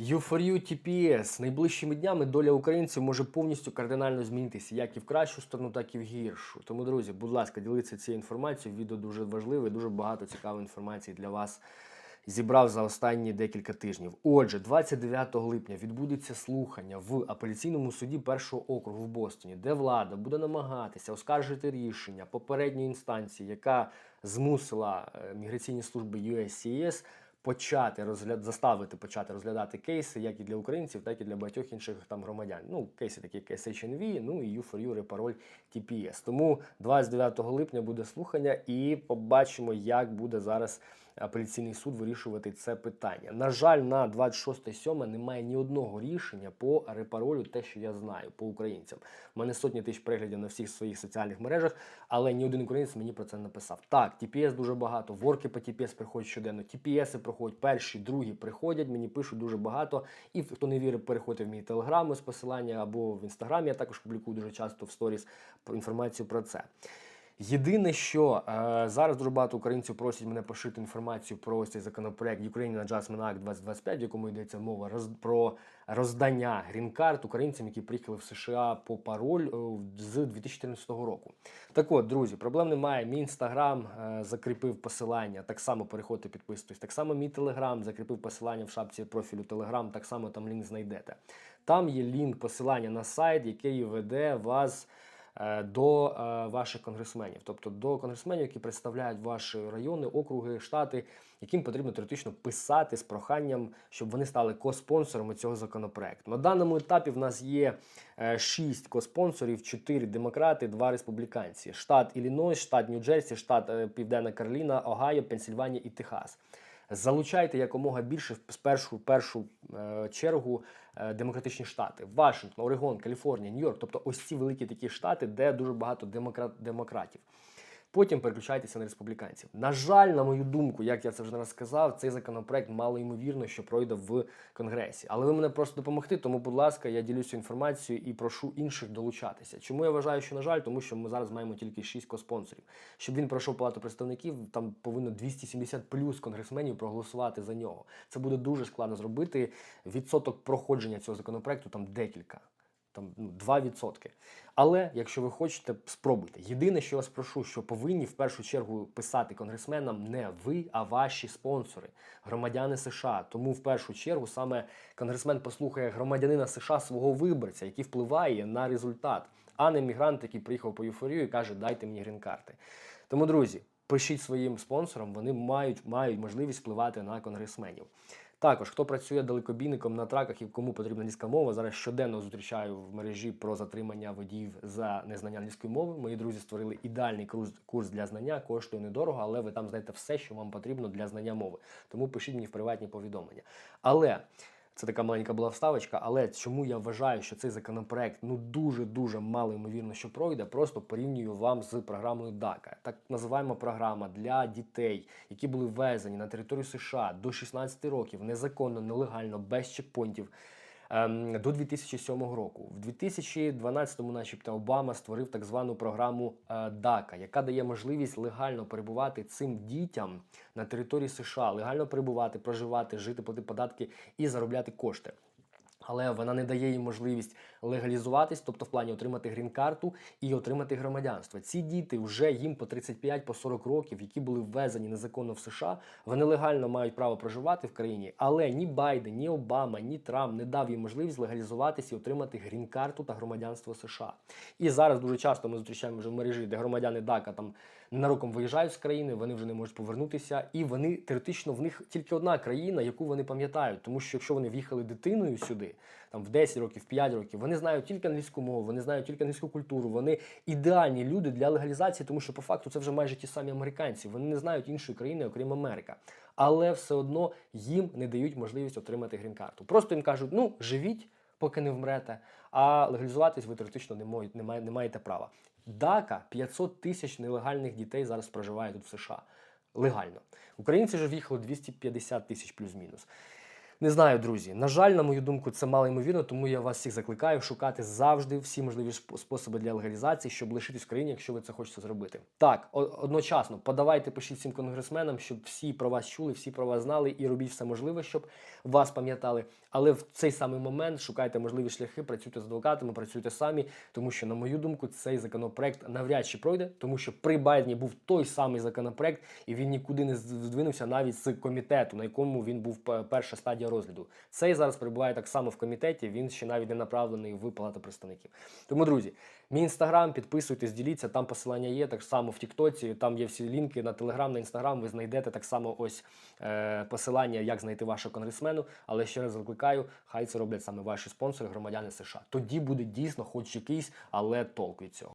U4U TPS. Найближчими днями доля українців може повністю кардинально змінитися, як і в кращу сторону, так і в гіршу. Тому, друзі, будь ласка, діліться цією інформацією. Відео дуже важливе, дуже багато цікавої інформації для вас зібрав за останні декілька тижнів. Отже, 29 липня відбудеться слухання в апеляційному суді першого округу в Бостоні, де влада буде намагатися оскаржити рішення попередньої інстанції, яка змусила е, міграційні служби USCIS почати розгляд заставити почати розглядати кейси як і для українців, так і для багатьох інших там громадян. Ну, кейси такі як SHNV, ну і U4U репароль TPS. Тому 29 липня буде слухання, і побачимо, як буде зараз апеляційний суд вирішувати це питання. На жаль, на 26.7 немає ні одного рішення по репаролю, те, що я знаю, по українцям. У мене сотні тисяч переглядів на всіх своїх соціальних мережах, але ні один українець мені про це не написав. Так, TPS дуже багато, ворки по TPS приходять щоденно, TPS проходять перші, другі приходять, мені пишуть дуже багато. І хто не вірить, переходьте в мій телеграм з посилання або в інстаграмі. Я також публікую дуже часто в сторіс інформацію про це. Єдине, що е, зараз дуже багато українців просять мене пошити інформацію про ось цей законопроект Ukrainian Adjustment Act 2025, в якому йдеться мова роз, про роздання грін-карт українцям, які приїхали в США по пароль е, з 2014 року. Так от, друзі, проблем немає. Мій інстаграм е, закріпив посилання. Так само переходьте, підписуйтесь. Так само мій телеграм закріпив посилання в шапці профілю Телеграм. Так само там лінк знайдете. Там є лінк посилання на сайт, який веде вас до е, ваших конгресменів, тобто до конгресменів, які представляють ваші райони, округи, штати, яким потрібно теоретично писати з проханням, щоб вони стали коспонсорами цього законопроекту. На даному етапі в нас є 6 коспонсорів, 4 демократи, 2 республіканці: штат Іллінойс, штат Нью-Джерсі, штат е, Південна Кароліна, Огайо, Пенсільванія і Техас. Залучайте якомога більше в першу першу е, чергу е, демократичні штати: Вашингтон, Орегон, Каліфорнія, Нью-Йорк, тобто ось ці великі такі штати, де дуже багато демократ, демократів. Потім переключайтеся на республіканців. На жаль, на мою думку, як я це вже не раз сказав, цей законопроект мало ймовірно, що пройде в конгресі. Але ви мене просто допомогти. Тому, будь ласка, я ділюся інформацією і прошу інших долучатися. Чому я вважаю, що на жаль, тому що ми зараз маємо тільки 6 коспонсорів. Щоб він пройшов палату представників, там повинно 270 плюс конгресменів проголосувати за нього. Це буде дуже складно зробити. Відсоток проходження цього законопроекту там декілька там ну, 2%. Але якщо ви хочете, спробуйте. Єдине, що я вас прошу, що повинні в першу чергу писати конгресменам не ви, а ваші спонсори, громадяни США. Тому в першу чергу саме конгресмен послухає громадянина США свого виборця, який впливає на результат, а не мігрант, який приїхав по єуфорію і каже, дайте мені грін-карти. Тому, друзі, пишіть своїм спонсорам, вони мають, мають можливість впливати на конгресменів. Також, хто працює далекобійником на траках і кому потрібна англійська мова, зараз щоденно зустрічаю в мережі про затримання водіїв за незнання англійської мови. Мої друзі створили ідеальний курс, для знання, коштує недорого, але ви там знаєте все, що вам потрібно для знання мови. Тому пишіть мені в приватні повідомлення. Але це така маленька була вставочка, але чому я вважаю, що цей законопроект ну дуже дуже мало ймовірно, що пройде, просто порівнюю вам з програмою DACA. Так називаємо програма для дітей, які були ввезені на територію США до 16 років, незаконно, нелегально, без чекпоінтів. Ем, До 2007 року, в 2012-му, начебто, Обама створив так звану програму ДАКа, DACA, яка дає можливість легально перебувати цим дітям на території США, легально перебувати, проживати, жити, платити податки і заробляти кошти. Але вона не дає їм можливість легалізуватись, тобто в плані отримати грін-карту і отримати громадянство. Ці діти вже їм по 35 по 40 років, які були ввезені незаконно в США. Вони легально мають право проживати в країні, але ні Байден, ні Обама, ні Трамп не дав їм можливість легалізуватись і отримати грін-карту та громадянство США. І зараз дуже часто ми зустрічаємо вже в мережі, де громадяни ДАКа там ненароком виїжджають з країни, вони вже не можуть повернутися, і вони теоретично в них тільки одна країна, яку вони пам'ятають. Тому що якщо вони в'їхали дитиною сюди, там в 10 років, в 5 років, вони знають тільки англійську мову, вони знають тільки англійську культуру. Вони ідеальні люди для легалізації, тому що по факту це вже майже ті самі американці. Вони не знають іншої країни, окрім Америка. Але все одно їм не дають можливість отримати грін-карту. Просто їм кажуть, ну живіть. Поки не вмрете, а легалізуватись ви теоретично не маєте, не має, не маєте права. Дака 500 тисяч нелегальних дітей зараз проживає тут в США. Легально. Українці ж в'їхали 250 тисяч плюс-мінус. Не знаю, друзі. На жаль, на мою думку, це мало ймовірно, тому я вас всіх закликаю шукати завжди всі можливі способи для легалізації, щоб лишитись в країні, якщо ви це хочете зробити. Так, одночасно подавайте, пишіть всім конгресменам, щоб всі про вас чули, всі про вас знали і робіть все можливе, щоб вас пам'ятали. Але в цей самий момент шукайте можливі шляхи, працюйте з адвокатами, працюйте самі, тому що, на мою думку, цей законопроект навряд чи пройде, тому що при Байдені був той самий законопроект, і він нікуди не здвинувся навіть з комітету, на якому він був перша стадія розгляду. Цей зараз перебуває так само в комітеті. Він ще навіть не направлений в Палату представників. Тому, друзі, мій інстаграм, підписуйтесь, діліться. Там посилання є. Так само в Тіктоці. Там є всі лінки на Телеграм, на інстаграм. Ви знайдете так само ось е, посилання, як знайти вашого конгресмену. Але ще раз закликаю, хай це роблять саме ваші спонсори, громадяни США. Тоді буде дійсно, хоч якийсь, але толк від цього.